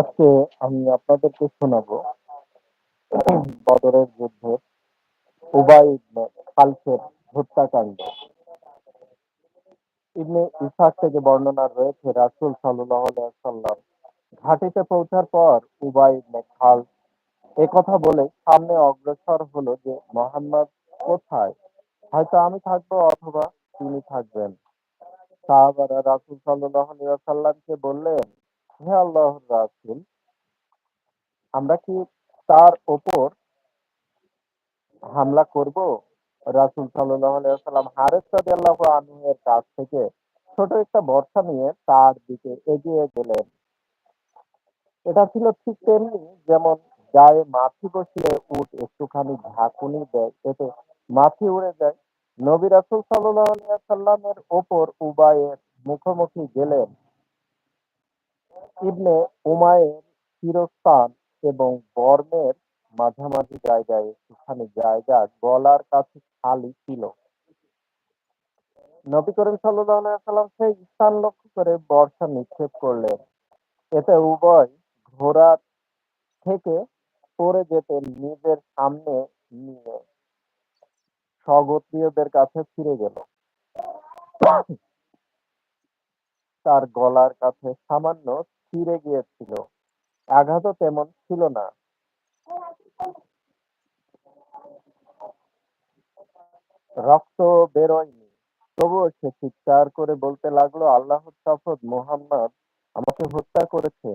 আজকে আমি আপনাদেরকে শোনাবো বদরের যুদ্ধে উবাই হত্যাকাণ্ড। ইবনে ইসাক থেকে বর্ণনা রয়েছে, রাসূল সাল্লাম ঘাটিতে পৌঁছার পর উবাই ইবনে খালফ এ কথা বলে সামনে অগ্রসর হলো যে, মোহাম্মদ কোথায়? হয়তো আমি থাকব অথবা তিনি থাকবেন। সাহাবারা রাসূল আলাইহি সাল্লামকে বললেন রাসূল, আমরা কি তার ওপর হামলা করব? রাসূল সাল্লাম হারেস আনহু কাছ থেকে ছোট একটা বর্ষা নিয়ে তার দিকে এগিয়ে গেলেন। এটা ছিল ঠিক তেমনি যেমন গায়ে মাছি বসিয়ে উট একটুখানি ঝাঁকুনি দেয়, এতে মাছি উড়ে যায়। নবী রাসুল আলাইহি সাল্লামের ওপর উবায়ের মুখোমুখি গেলেন। ইবনে উমায়ের শিরস্থান এবং বর্মের মাঝামাঝি জায়গায় একটুখানি জায়গা গলার কাছে খালি ছিল। নবী করিম সাল্লাম সেই স্থান লক্ষ্য করে বর্ষা নিক্ষেপ করলেন। এতে উভয় ঘোড়ার থেকে পড়ে যেতে নিজের সামনে নিয়ে স্বগতীয়দের কাছে ফিরে গেল। তার গলার কাছে সামান্য ছিঁড়ে গিয়েছিল। আঘাতও তেমন ছিল না। রক্ত বেরোয়নি। তবুও সে চিৎকার করে বলতে লাগল আল্লাহ শপথ, মোহাম্মদ আমাকে হত্যা করেছে।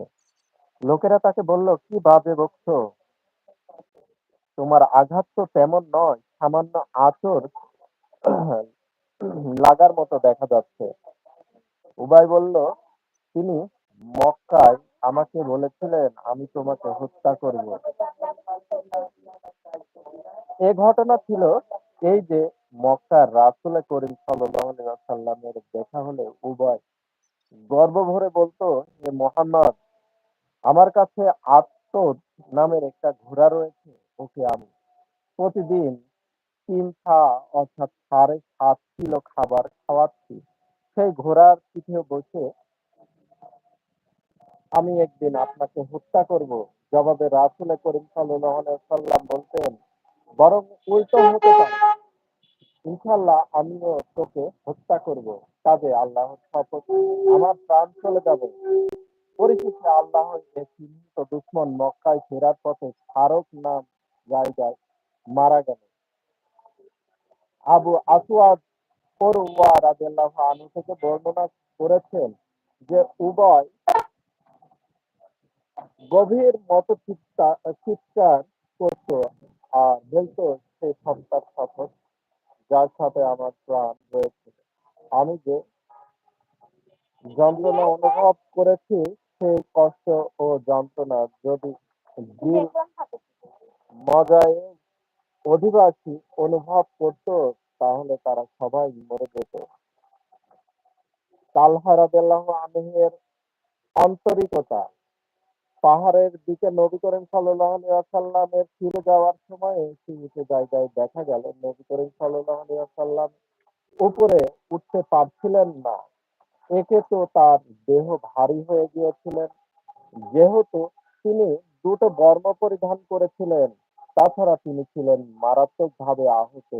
লোকেরা তাকে বলল, কি বাজে বকছো? তোমার আঘাত তো তেমন নয়, সামান্য আচর লাগার মতো দেখা যাচ্ছে। উবাই বলল, তিনি মক্কায় আমাকে বলেছিলেন, আমি তোমাকে হত্যা করব। এ ঘটনা ছিল এই যে মক্কার রাসুল করিম সাল্লামের দেখা হলে উভয় গর্ব ভরে বলতো যে, মোহাম্মদ, আমার কাছে আত্মদ নামের একটা ঘোড়া রয়েছে, ওকে আমি প্রতিদিন তিন ছা অর্থাৎ সাড়ে সাত কিলো খাবার খাওয়াচ্ছি। সেই ঘোড়ার পিঠে বসে আমি একদিন আপনাকে হত্যা করব, জবাবে রাসুল করিম সাল্লাম বলতেন, বরং উল্টো হতে পারে। ইনশাল্লাহ আমিও তোকে হত্যা করব। কাজে আল্লাহ আমার প্রাণ চলে যাবে। পরিশেষে আল্লাহ চিহ্নিত দুশ্মন মক্কায় ফেরার পথে ফারুক নাম জায়গায় মারা গেল। আবু আসওয়াদ পড়ুয়া আনহু থেকে বর্ণনা করেছেন যে উভয় গভীর মতো চিৎকার করতো আর বলতো সেই সত্তার শপথ যার সাথে আমার প্রাণ রয়েছে। আমি যে যন্ত্রণা অনুভব করেছি, সেই কষ্ট ও যন্ত্রণা যদি মজায় অধিবাসী অনুভব করত, তাহলে তারা সবাই মরে যেত। তালহা রাদিয়াল্লাহু আনহুর আন্তরিকতা পাহাড়ের দিকে নবী করিম ওয়াসাল্লামের ফিরে যাওয়ার সময় একটি উঁচু জায়গায় দেখা গেল, নবী করিম ওয়াসাল্লাম উপরে উঠতে পারছিলেন না। একে তো তার দেহ ভারী হয়ে গিয়েছিলেন, যেহেতু তিনি দুটো বর্ম পরিধান করেছিলেন, তাছাড়া তিনি ছিলেন মারাত্মকভাবে আহত।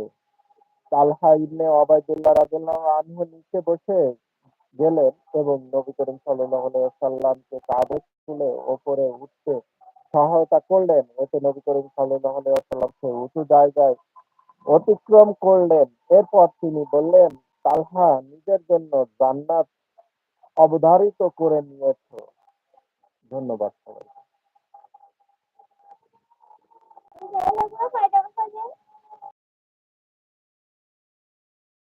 তালহা ইবনে ওবায়দুল্লাহ রাদিয়াল্লাহু আনহু নিচে বসে গেলেন এবং নবী করিম সাল্লামকে কাঁধে তুলে ওপরে উঠতে সহায়তা করলেন। এতে নবী করিম সাল্লাল্লাহু আলাইহি সাল্লাম সেই উঁচু জায়গায় অতিক্রম করলেন। এরপর তিনি বললেন, তালহা নিজের জন্য জান্নাত অবধারিত করে নিয়েছ। ধন্যবাদ সবাই